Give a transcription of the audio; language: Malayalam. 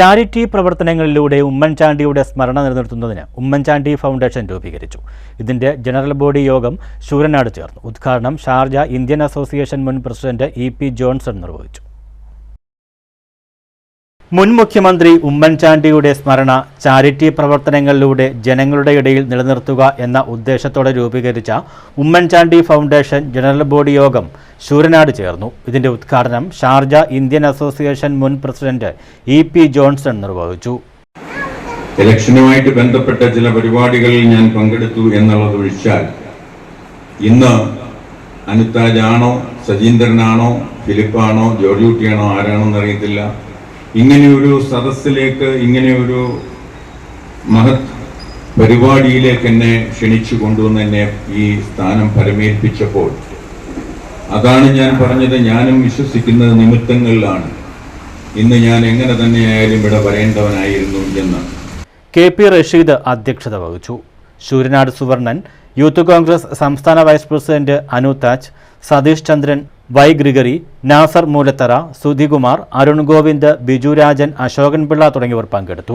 ചാരിറ്റി പ്രവർത്തനങ്ങളിലൂടെ ഉമ്മൻചാണ്ടിയുടെ സ്മരണ നിലനിർത്തുന്നതിന് ഉമ്മൻചാണ്ടി ഫൗണ്ടേഷൻ രൂപീകരിച്ചു. ഇതിന്റെ ജനറൽ ബോഡി യോഗം ശൂരനാട് ചേർന്നു. ഉദ്ഘാടനം ഷാർജ ഇന്ത്യൻ അസോസിയേഷൻ മുൻ പ്രസിഡന്റ് ഇ പി ജോൺസൺ നിർവഹിച്ചു. മുൻ മുഖ്യമന്ത്രി ഉമ്മൻചാണ്ടിയുടെ സ്മരണ ചാരിറ്റി പ്രവർത്തനങ്ങളിലൂടെ ജനങ്ങളുടെ ഇടയിൽ നിലനിർത്തുക എന്ന ഉദ്ദേശത്തോടെ രൂപീകരിച്ച ഉമ്മൻചാണ്ടി ഫൗണ്ടേഷൻ ജനറൽ ബോഡി യോഗം ശൂരനാട് ചേർന്നു. ഇതിന്റെ ഉദ്ഘാടനം ഷാർജ ഇന്ത്യൻ അസോസിയേഷൻ മുൻ പ്രസിഡന്റ് ഇ പി ജോൺസൺ നിർവഹിച്ചു. ഇലക്ഷനുമായിട്ട് ബന്ധപ്പെട്ട ചില പരിപാടികളിൽ ഞാൻ പങ്കെടുത്തു എന്നുള്ളത് ഒഴിച്ചാൽ ഇന്ന് അനിതാജാണോ സജീന്ദ്രനാണോ ഫിലിപ്പാണോ ജോർജുട്ടിയാണോ ആരാണോ ആരാണെന്ന് അറിയത്തില്ല. ഇങ്ങനെയൊരു സദസ്സിലേക്ക് ഇങ്ങനെയൊരു മഹത് പരിപാടിയിലേക്ക് എന്നെ ക്ഷണിച്ചു കൊണ്ടുവന്ന് എന്നെ ഈ സ്ഥാനം പരമേൽപ്പിച്ചപ്പോൾ അതാണ് ഞാൻ പറഞ്ഞത് ഞാനും വിശ്വസിക്കുന്നത് നിമിത്തങ്ങളിലാണ്. ഇന്ന് ഞാൻ എങ്ങനെ തന്നെയായാലും ഇവിടെ വരേണ്ടവനായിരുന്നു എന്ന്. കെ പി റഷീദ് അധ്യക്ഷത വഹിച്ചു. ശൂരനാട് സുവർണൻ യൂത്ത് കോൺഗ്രസ് സംസ്ഥാന vice president Anu Taj Satheesh Chandran Y Gregory Nasar Moolathara Sudhikumar Arun Govind Biju Rajan Ashokan Pillai തുടങ്ങിയവർ പങ്കെടുത്തു.